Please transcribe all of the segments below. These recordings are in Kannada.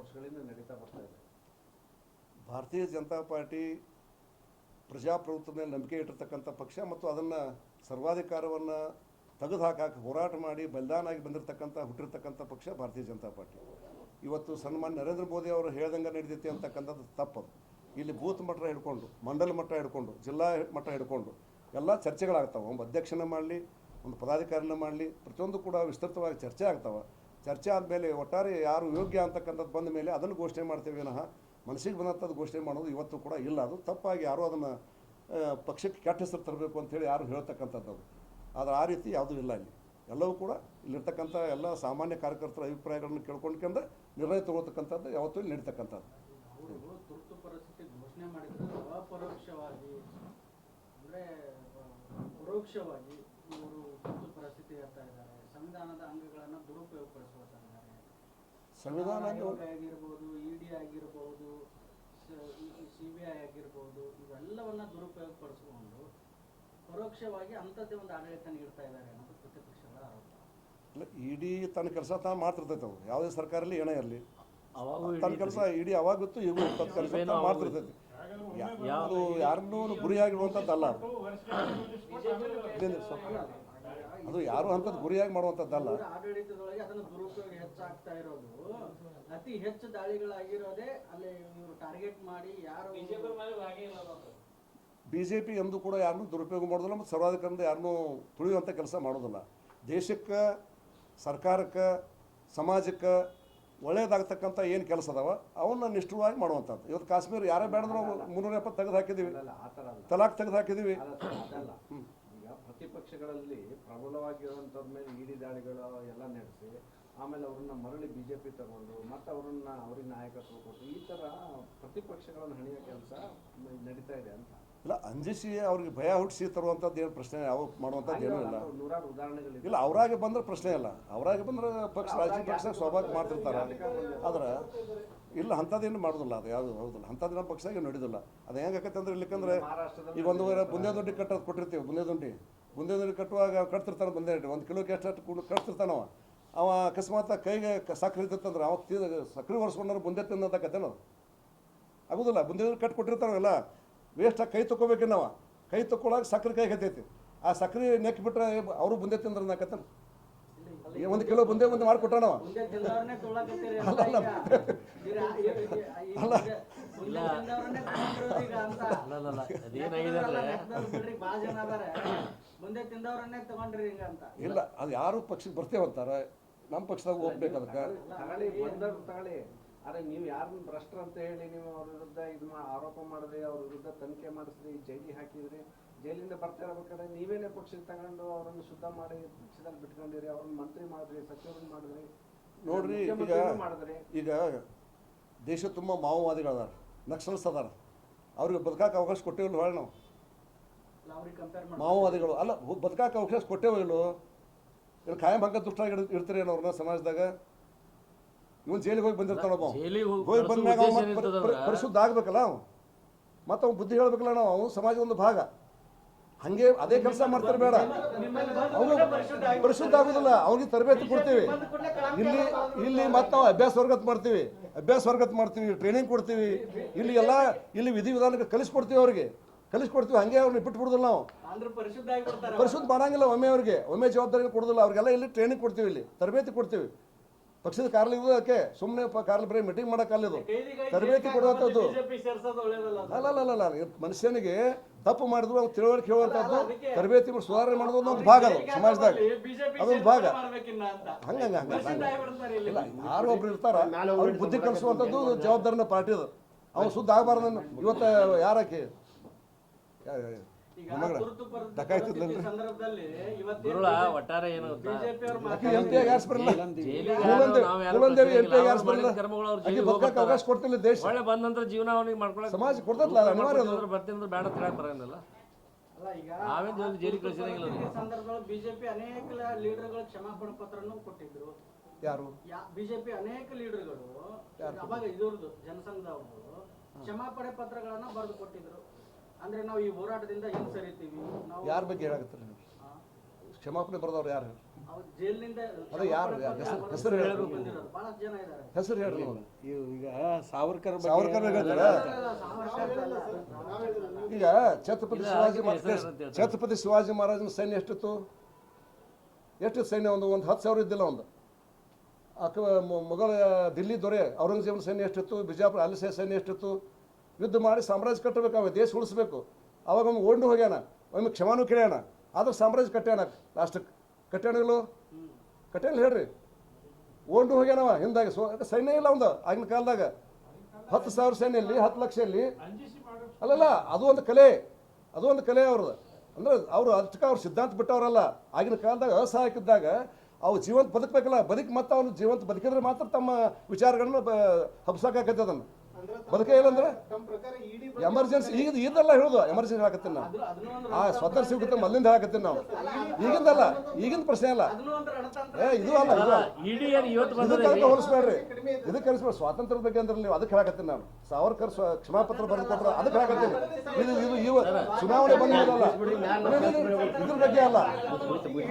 ವರ್ಷಗಳಿಂದ ನಡೀತಾ ಬರ್ತಾ ಇದೆ. ಭಾರತೀಯ ಜನತಾ ಪಾರ್ಟಿ ಪ್ರಜಾಪ್ರಭುತ್ವ ಮೇಲೆ ನಂಬಿಕೆ ಇಟ್ಟಿರ್ತಕ್ಕಂಥ ಪಕ್ಷ ಮತ್ತು ಅದನ್ನು ಸರ್ವಾಧಿಕಾರವನ್ನು ತೆಗೆದು ಹಾಕಕ್ಕೆ ಹೋರಾಟ ಮಾಡಿ ಬಲಿದಾನಾಗಿ ಬಂದಿರತಕ್ಕಂಥ, ಹುಟ್ಟಿರ್ತಕ್ಕಂಥ ಪಕ್ಷ ಭಾರತೀಯ ಜನತಾ ಪಾರ್ಟಿ. ಇವತ್ತು ಸನ್ಮಾನ್ಯ ನರೇಂದ್ರ ಮೋದಿ ಅವರು ಹೇಳ್ದಂಗೆ ನಡೀತೈತಿ ಅಂತಕ್ಕಂಥದ್ದು ತಪ್ಪದು. ಇಲ್ಲಿ ಬೂತ್ ಮಟ್ಟ ಹಿಡ್ಕೊಂಡು, ಮಂಡಲ ಮಟ್ಟ ಹಿಡ್ಕೊಂಡು, ಜಿಲ್ಲಾ ಮಟ್ಟ ಹಿಡ್ಕೊಂಡು ಎಲ್ಲ ಚರ್ಚೆಗಳಾಗ್ತಾವೆ. ಒಂದು ಅಧ್ಯಕ್ಷನ ಮಾಡಲಿ, ಒಂದು ಪದಾಧಿಕಾರಿನ ಮಾಡಲಿ, ಪ್ರತಿಯೊಂದು ಕೂಡ ವಿಸ್ತೃತವಾಗಿ ಚರ್ಚೆ ಆಗ್ತಾವೆ. ಚರ್ಚೆ ಆದಮೇಲೆ ಒಟ್ಟಾರೆ ಯಾರು ಯೋಗ್ಯ ಅಂತಕ್ಕಂಥದ್ದು ಬಂದ ಮೇಲೆ ಅದನ್ನು ಘೋಷಣೆ ಮಾಡ್ತೇವೆ ವಿನಃ. ಮನಸ್ಸಿಗೆ ಬಂದಂಥದ್ದು ಘೋಷಣೆ ಮಾಡೋದು ಇವತ್ತು ಕೂಡ ಇಲ್ಲ. ಅದು ತಪ್ಪಾಗಿ ಯಾರೂ ಅದನ್ನು ಪಕ್ಷಕ್ಕೆ ಕೆಟ್ಟ ಹೆಸರು ತರಬೇಕು ಅಂತೇಳಿ ಯಾರು ಹೇಳ್ತಕ್ಕಂಥದ್ದು ಅದು. ಆದರೆ ಆ ರೀತಿ ಯಾವುದೂ ಇಲ್ಲ ಇಲ್ಲಿ ಎಲ್ಲವೂ ಕೂಡ ಇಲ್ಲಿರ್ತಕ್ಕಂಥ ಎಲ್ಲ ಸಾಮಾನ್ಯ ಕಾರ್ಯಕರ್ತರ ಅಭಿಪ್ರಾಯಗಳನ್ನು ಕೇಳ್ಕೊಂಡ್ಕೊಂಡು ನಿರ್ಣಯ ತಗೊಳ್ತಕ್ಕಂಥದ್ದು ಯಾವತ್ತೂ ಇಲ್ಲಿ ನಡೀತಕ್ಕಂಥದ್ದು. ಪರೋಕ್ಷವಾಗಿ ಇವರು ಪರಿಸ್ಥಿತಿ ಸಂವಿಧಾನದ ಅಂಗಗಳನ್ನು ದುರುಪಯೋಗಪಡಿಸ್ಕೊಳ್ತಾ ಇದ್ದಾರೆ ಸಂವಿಧಾನ ಆಗಿರ್ಬೋದು ಇಡಿ ಆಗಿರ್ಬೋದು ಸಿ ಬಿ ಐ ಆಗಿರ್ಬೋದು ಇವೆಲ್ಲವನ್ನ ದುರುಪಯೋಗಪಡಿಸಿಕೊಂಡು ಪರೋಕ್ಷವಾಗಿ ಅಂಥದ್ದೇ ಒಂದು ಆಡಳಿತ ನೀಡ್ತಾ ಇದ್ದಾರೆ ಅನ್ನೋದು ಪ್ರತಿಪಕ್ಷಗಳ ಆರೋಪ. ಇಲ್ಲ ಇಡೀ ತನ್ನ ಕೆಲಸ ತಾನು ಮಾಡ್ತಿರ್ತೈತೆ ಅವ್ರು. ಯಾವುದೇ ಸರ್ಕಾರದಲ್ಲಿ ಏನೇ ಇರಲಿ. ಅವಾಗೂ ತನ್ನ ಕೆಲಸ ಇಡೀ ಅವಾಗೊತ್ತು ಇವು ತನ್ನ ಕೆಲಸ ತಾನು ಮಾಡ್ತಿರ್ತೈತಿ. ಯಾವುದು ಯಾರನ್ನೂ ಗುರಿಯಾಗಿರುವಂಥದ್ದಲ್ಲ ಅದು ಯಾರು ಅಂತ ಗುರಿಯಾಗಿ ಮಾಡುವಂತದ್ದಲ್ಲ ಆಡಳಿತದೊಳಗೆ ಅದನ್ನು ದುರುಪಯೋಗ ಹೆಚ್ಚಾಗ್ತಾ ಇರೋದು. ಅತಿ ಹೆಚ್ಚು ದಾಳಿಗಳಾಗಿರೋದೇ ಅಲ್ಲಿ ಇವರು ಟಾರ್ಗೆಟ್ ಮಾಡಿ ಯಾರು ಬಿ ಜೆ ಪಿ ಎಂದು ಕೂಡ ಯಾರನ್ನೂ ದುರುಪಯೋಗ ಮಾಡೋದಿಲ್ಲ ಮತ್ತು ಸರ್ವಾಧಿಕಾರದಿಂದ ಯಾರನ್ನೂ ತುಳಿಯುವಂಥ ಕೆಲಸ ಮಾಡೋದಿಲ್ಲ ದೇಶಕ್ಕೆ ಸರ್ಕಾರಕ್ಕೆ ಸಮಾಜಕ್ಕೆ ಒಳ್ಳೇದಾಗ್ತಕ್ಕಂಥ ಏನು ಕೆಲಸ ಅದಾವ ಅವನ್ನ ನಿಷ್ಠುರವಾಗಿ ಮಾಡುವಂಥದ್ದು. ಇವತ್ತು ಕಾಶ್ಮೀರ ಯಾರೇ ಬೇಡದ್ರು ಮುನ್ನೂರ ಎಪ್ಪತ್ತು ತೆಗೆದು ಹಾಕಿದ್ದೀವಿ. ತಲಾಖ್ ತೆಗೆದು ಹಾಕಿದ್ದೀವಿ. ಪ್ರತಿಪಕ್ಷಗಳಲ್ಲಿ ಪ್ರಬಲವಾಗಿರುವಂಥವ್ರ ಮೇಲೆ ಇಡಿ ದಾಳಿಗಳು ಎಲ್ಲ ನಡೆಸಿ, ಆಮೇಲೆ ಅವ್ರನ್ನ ಮರಳಿ ಬಿಜೆಪಿ ತಗೊಂಡು, ಮತ್ತು ಅವ್ರನ್ನ ಅವ್ರಿಗೆ ನಾಯಕತ್ವ ಕೊಟ್ಟು ಈ ಥರ ಪ್ರತಿಪಕ್ಷಗಳನ್ನು ಹಣಿಯೋ ಕೆಲಸ ನಡೀತಾ ಇದೆ ಅಂತ. ಇಲ್ಲ ಅಂಜಿಸಿ ಅವ್ರಿಗೆ ಭಯ ಹುಟ್ಟಿಸಿ ತರುವಂಥದ್ದು ಏನು ಪ್ರಶ್ನೆ ಯಾವ ಮಾಡುವಂಥದ್ದು ಏನೂ ಇಲ್ಲ. ನೂರಾರು ಇಲ್ಲ ಅವರಾಗೆ ಬಂದ್ರೆ ಪ್ರಶ್ನೆ ಇಲ್ಲ. ಅವರಾಗೆ ಬಂದ್ರೆ ಪಕ್ಷ ರಾಜಕೀಯ ಪಕ್ಷ ಸ್ವಾಭಾವಿಕ ಮಾಡ್ತಿರ್ತಾರೆ. ಆದ್ರೆ ಇಲ್ಲ ಅಂಥದ್ದೇನು ಮಾಡೋದಿಲ್ಲ ಅದು ಯಾವುದು ಹೌದಿಲ್ಲ. ಅಂಥದ್ದು ನಮ್ಮ ಪಕ್ಷಾಗೆ ನಡೆಯೋದಿಲ್ಲ ಅದು ಹೆಂಗೆ ಆಕತ್ತೆ ಅಂದ್ರೆ ಇಲ್ಲಿಕಂದ್ರೆ ಮಹಾರಾಷ್ಟ್ರದಲ್ಲಿ ಈಗ ಒಂದು ಬುಂದೇ ದುಡ್ಡಿ ಕಟ್ಟೋದು ಕೊಟ್ಟಿರ್ತೀವಿ ಬುಂದೇ ದೊಡ್ಡಿ. ಬುಂದೇ ದೊಡ್ಡಿ ಕಟ್ಟುವಾಗ ಕಟ್ತಿರ್ತಾನೆ ಬಂದೆ ಒಂದು ಕಿಲೋಗೆ ಎಷ್ಟು ಅಷ್ಟು ಕೂಡ ಕಟ್ತಿರ್ತಾನವ ಅವ. ಅಕಸ್ಮಾತ್ ಕೈಗೆ ಸಕ್ಕರೆ ಸಕ್ರೆ ಇರ್ತಂದ್ರೆ ಅವ ತೀ ಸಕ್ರೆ ಒರೆಸ್ಕೊಂಡ್ರೆ ಬುಂದೆ ತಿನ್ನೋದಕ್ಕತ್ತೇನೋ ಆಗೋದಿಲ್ಲ ಬುಂದೇ ಕಟ್ಟಿ ಕಟ್ ಕೊಟ್ಟಿರ್ತಾರಲ್ಲ ವೇಸ್ಟ್ ಕೈ ತಗೋಬೇಕಿನ್ನವ ಕೈ ತೊಗೊಳಾಗ ಸಕ್ಕರೆ ಕೈ ಹತ್ತೈತಿ. ಆ ಸಕ್ಕರೆ ನೆಕ್ಕಿ ಬಿಟ್ರೆ ಅವರು ಬುಂದೆ ತಿಂದ್ರೆ ಕತ್ತ ಒಂದು ಕಿಲೋ ಬುಂದೆ ಮುಂದೆ ಮುಂದೆ ಮಾಡಿಕೊಟ್ರ ನಾವು. ಅಲ್ಲ ಮುಂದೆ ಮುಂದೆ ಮುಂದೆ ಅಂತ. ಇಲ್ಲ ಅದು ಯಾರು ಪಕ್ಷಕ್ಕೆ ಬರ್ತೇವಂತಾರೆ. ನಮ್ಮ ಪಕ್ಷದಾಗ ಹೋಗ್ಬೇಕು ಅದಕ್ಕೆ ಆದ್ರೆ ನೀವು ಯಾರನ್ನ ಭ್ರಷ್ಟ್ರ ಅಂತ ಹೇಳಿ ನೀವು ಅವ್ರ ವಿರುದ್ಧ ಇದು ಮಾ- ಆರೋಪ ಮಾಡಿದ್ರಿ ಅವ್ರ ವಿರುದ್ಧ ತನಿಖೆ ಮಾಡಿಸ್ರಿ ಜೈಲಿಗೆ ಹಾಕಿದ್ರಿ ಜೈಲಿಂದ ಬರ್ತಾ ಇರ್ಬೇಕಾದ್ರೆ ನೀವೇನೇ ಪಕ್ಷಕ್ಕೆ ತಗೊಂಡು ಅವರನ್ನು ಶುದ್ಧ ಮಾಡಿ ಪಕ್ಷದಲ್ಲಿ ಬಿಟ್ಕೊಂಡಿರಿ ಅವ್ರನ್ನ ಮಂತ್ರಿ ಮಾಡಿದ್ರಿ ಸಚಿವರನ್ನ ಮಾಡಿದ್ರಿ ನೋಡ್ರಿ ಈಗ ಮಾಡಿದ್ರಿ. ಈಗ ದೇಶ ತುಂಬ ಮಾವೋವಾದಿಗಳದಾರ ನಕ್ಸಲ್ಸ್ ಅದಾರ. ಅವ್ರಿಗೆ ಬದುಕಾಕ ಅವಕಾಶ ಕೊಟ್ಟೇವಲ್ಲ ಹೇಳಿ ನಾವು? ಮಾವೋವಾದಿಗಳು ಅಲ್ಲ ಬದುಕಾಕ ಅವಕಾಶ ಕೊಟ್ಟೇವೋ ಇಲ್ಲೋ ಇಲ್ಲಿ ಕಾಯಂ ಹಂಗ ದುಷ್ಟಾಗಿ ಇಡ್- ಇಡ್ತೀರಿ ಏನೋ ಅವ್ರನ್ನ ಸಮಾಜದಾಗ? ಇವನ್ ಜೈಲಿಗೆ ಹೋಗಿ ಬಂದಿರ್ತಾನ ಒಬ್ಬ ಜೈಲಿಗೆ ಹೋಗಿ ಬಂದ್ಮ್ಯಾಗ ಪರಿಶುದ್ಧ ಆಗ್ಬೇಕಲ್ಲ ಅವ್ನು. ಮತ್ತೆ ಅವ್ನು ಬುದ್ಧಿ ಹೇಳ್ಬೇಕಲ್ಲ ನಾವು ಅವನು ಸಮಾಜದ ಒಂದು ಭಾಗ. ಹಂಗೆ ಅದೇ ಕೆಲಸ ಮಾಡ್ತಾರೆ ಬೇಡ. ಅವನು ಪರಿಶುದ್ಧ ಆಗುದಿಲ್ಲ. ಅವ್ನಿಗೆ ತರಬೇತಿ ಕೊಡ್ತೀವಿ. ಇಲ್ಲಿ ಇಲ್ಲಿ ಮತ್ತೆ ನಾವು ಅಭ್ಯಾಸ ವರ್ಗತ್ ಮಾಡ್ತೀವಿ. ಅಭ್ಯಾಸ ವರ್ಗತ್ ಮಾಡ್ತೀವಿ ಟ್ರೈನಿಂಗ್ ಕೊಡ್ತೀವಿ. ಇಲ್ಲಿ ಎಲ್ಲ ಇಲ್ಲಿ ವಿಧಿವಿಧಾನಕ್ಕೆ ಕಲಿಸ್ಕೊಡ್ತೀವಿ ಅವ್ರಿಗೆ. ಕಲಿಸ್ಕೊಡ್ತೀವಿ. ಹಂಗೆ ಅವ್ರನ್ನ ನಾವು. ಅಂದ್ರೆ ಪರಿಶುದ್ಧ ಆಗಿಬಿಡ್ತಾರೆ ಪರಿಶುದ್ಧ ಮಾಡಂಗಿಲ್ಲ ಒಮ್ಮೆ ಅವ್ರಿಗೆ. ಒಮ್ಮೆ ಜವಾಬ್ದಾರಿ ಕೊಡೋದಿಲ್ಲ. ಅವ್ರಿಗೆಲ್ಲ ಇಲ್ಲಿ ಟ್ರೈನಿಂಗ್ ಕೊಡ್ತೀವಿ ಇಲ್ಲಿ. ತರಬೇತಿ ಕೊಡ್ತೀವಿ. ಪಕ್ಷದ ಕಾರ್ಲ ಇದು ಅದಕ್ಕೆ ಸುಮ್ಮನೆ ಕಾರ್ಲ ಬರೀ ಮೀಟಿಂಗ್ ಮಾಡೋಕ್ಕಲ್ಲಿದು ತರಬೇತಿ ಕೊಡುವಂಥದ್ದು. ಬಿಜೆಪಿ ಸೇರ್ಸೋದು ಒಳ್ಳೇದಲ್ಲ ಅಲ್ಲ ಅಲ್ಲ ಅಲ್ಲ ಮನುಷ್ಯನಿಗೆ ತಪ್ಪು ಮಾಡಿದ್ರು ಅವ್ನು ತಿಳುವಳಿಕೆ ಹೇಳುವಂಥದ್ದು ತರಬೇತಿ ಸುಧಾರಣೆ ಮಾಡೋದು ಒಂದು ಭಾಗ ಅದು ಸಮಾಜದಾಗ. ಅದೊಂದು ಭಾಗ. ಅಂತ. ಹಂಗ ಇಲ್ಲಿ? ಯಾರು ಒಬ್ರು ಇರ್ತಾರ ಅವ್ರಿಗೆ ಬುದ್ಧಿ ಕಲಿಸುವಂಥದ್ದು ಜವಾಬ್ದಾರಿನ ಪಾರ್ಟಿ ಅದು. ಅವ್ನು ಶುದ್ಧ ಆಗಬಾರ್ದು ಇವತ್ತು ಯಾರಕ್ಕೆ ಗುರುಳ ಒಟ್ಟಾರೆ ಏನು. ಅವಕಾಶ ಕೊಡ್ತಿಲ್ಲ ದೇಶ. ಒಳ್ಳೆ ಬಂದ ನಂತರ ಜೀವನ ಅವನಿಗೆ ಸಮಾಜ ಕೊಡ್ತೈತಲ್ಲ, ಅನಿವಾರ್ಯ ಅದು. ಬರ್ತೀನಿ ಅಂದ್ರೆ ಬೇಡ ಅಂತ ಹೇಳಕ್ ಬರಂಗಿಲ್ಲ ಅಲ್ಲ? ಈಗ ನಾವೇನ್ ಜೈಲು- ಜೈಲಿಗೆ ಕಳ್ಸಿರಂಗಿಲ್ಲ ಸಂದರ್ಭದಲ್ಲಿ ಬಿಜೆಪಿ ಅನೇಕ ಲೀಡರ್ಗಳು ಕ್ಷಮಾಪಣ ಪತ್ರನು ಕೊಟ್ಟಿದ್ರು. ಯಾರು? ಬಿಜೆಪಿ ಅನೇಕ ಲೀಡರ್ಗಳು ಅವಾಗ ಇದ್ರದ್ದು ಜನಸಂಘದವರು ಕ್ಷಮಾಪಣೆ ಪತ್ರಗಳನ್ನ ಬರೆದು ಕೊಟ್ಟಿದ್ರು. ಅಂದ್ರೆ ನಾವು ಈ ಹೋರಾಟದಿಂದ ಹೆಂಗ್ ಸರಿತೀವಿ. ಯಾರ ಬಗ್ಗೆ ಹೇಳಾಗತ್ತಲ್ಲ ನೀವು ಕ್ಷಮಾಪಣೆ ಬರೆದವ್ರು ಯಾರು? ಅವ್ರು ಜೈಲಿನಿಂದ ಅದು ಯಾರು? ಯಾರು? ಹೆಸರು- ಹೆಸರು ಹೇಳ್ಬೇಕು. ಬಹಳಷ್ಟು ಜನ ಇದ್ದಾರೆ. ಹೆಸರು ಹೇಳ್ರಿ ನೋಡಿ ಈಗ ಸಾವರ್ಕರ್ ಸಾವರ್ಕರ್ ಈಗ ಛತ್ರಪತಿ ಶಿವಾಜಿ. ಛತ್ರಪತಿ ಶಿವಾಜಿ ಮಹಾರಾಜನ ಸೈನ್ಯ ಎಷ್ಟಿತ್ತು? ಎಷ್ಟು ಸೈನ್ಯ? ಒಂದು ಒಂದು ಹತ್ತು ಸಾವಿರ ಇದ್ದಿಲ್ಲ ಒಂದು. ಅಕ್ಕ ಮೊ- ಮೊಘಲ ದಿಲ್ಲಿ ದೊರೆ ಔರಂಗಜೇಬನ ಸೈನ್ಯ ಎಷ್ಟಿತ್ತು? ಬಿಜಾಪುರ ಅಲ್ಲಿ ಸೈ- ಸೈನ್ಯ ಎಷ್ಟಿತ್ತು? ಯುದ್ಧ ಮಾಡಿ ಸಾಮ್ರಾಜ್ಯ ಕಟ್ಟಬೇಕು ಅವ ದೇಶ ಉಳಿಸ್ಬೇಕು. ಅವಾಗ ಒಮ್ಮೆ ಓಂಡು ಹೋಗ್ಯಾನ, ಒಮ್ಮೆ ಕ್ಷಮಾನು ಕೇಳ್ಯಾನ. ಆದ್ರೆ ಸಾಮ್ರಾಜ್ಯ ಕಟ್ಟ್ಯಾನ. ಲಾಸ್ಟಕ್ಕೆ ಕಟ್ಟ್ಯಾಣಗಳು ಕಟ್ಟ್ಯಾನಿಲ್ಲ ಹೇಳ್ರಿ. ಓಂಡು ಹೋಗ್ಯಾನವ ಹಿಂದಾಗ. ಸೊ ಸೈನ್ಯ ಇಲ್ಲ ಒಂದು ಆಗಿನ ಕಾಲದಾಗ. ಹತ್ತು ಸಾವಿರ ಸೈನ್ಯ ಇಲ್ಲಿ ಹತ್ತು ಲಕ್ಷ ಇಲ್ಲಿ ಅಲ್ಲಲ್ಲ, ಅದು ಒಂದು ಕಲೆ. ಅದು ಒಂದು ಕಲೆ ಅವ್ರದ್ದು. ಅಂದ್ರೆ ಅವರು ಅದಕ್ಕೆ ಅವ್ರು ಸಿದ್ಧಾಂತ ಬಿಟ್ಟವರಲ್ಲ. ಆಗಿನ ಕಾಲದಾಗ ಅಸಹಾಯಕಿದ್ದಾಗ ಅವು ಜೀವಂತ ಬದುಕಬೇಕಲ್ಲ. ಬದುಕಿ ಮತ್ತೆ ಅವನು ಜೀವಂತ ಬದುಕಿದ್ರೆ ಮಾತ್ರ ತಮ್ಮ ವಿಚಾರಗಳನ್ನ ಹಬ್ಸಕ್ಕಾಗತ್ತೆ ಅದನ್ನು ಬದುಕೇ ಇಲ್ಲ ಅಂದ್ರೆ? ಎಮರ್ಜೆನ್ಸಿ ಈಗ ಇದೆಲ್ಲ ಹೇಳೋದು ಎಮರ್ಜೆನ್ಸಿ ಹಾಕತ್ತೀನಿ ನಾವು. ಆ ಸ್ವತಂತ್ರ ಸಿಗುತ್ತೆ ಮೊದಲಿಂದ ಹಾಕತ್ತೀನಿ ನಾವು. ಈಗಿಂದಲ್ಲ ಈಗಿನ ಪ್ರಶ್ನೆ ಅಲ್ಲ. ಏ, ಇದು ಅಲ್ಲ ಇದಕ್ಕೆ ಹೋಲಿಸ್ಬೇಡ್ರಿ. ಇದಕ್ಕೆ ಕಲಿಸ್ಬೇಡ ಸ್ವಾತಂತ್ರ್ಯದ ಬಗ್ಗೆ ಅಂದ್ರೆ ನೀವು ಅದಕ್ಕೆ ಹೇಳಕತ್ತೀನಿ ನಾನು. ಸಾವರ್ಕರ್ ಸ್ವ ಕ್ಷಮಾಪತ್ರ ಬರೆದು ಕೊಟ್ಟರು ಅದಕ್ಕೆ ಹಾಕತ್ತೀನಿ. ಇದು ಇದು, ಇವ ಚುನಾವಣೆ ಬಂದಿರಲ್ಲ ಇದ್ರ ಬಗ್ಗೆ ಅಲ್ಲ.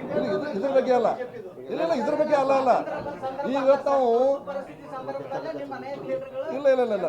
ಇದು- ಇದು- ಇದ್ರ ಬಗ್ಗೆ ಅಲ್ಲ. ಇಲ್ಲ ಇಲ್ಲ, ಇದ್ರ ಬಗ್ಗೆ ಅಲ್ಲ ಅಲ್ಲ. ಈಗ ನಾವು ಇಲ್ಲ ಇಲ್ಲ ಇಲ್ಲ.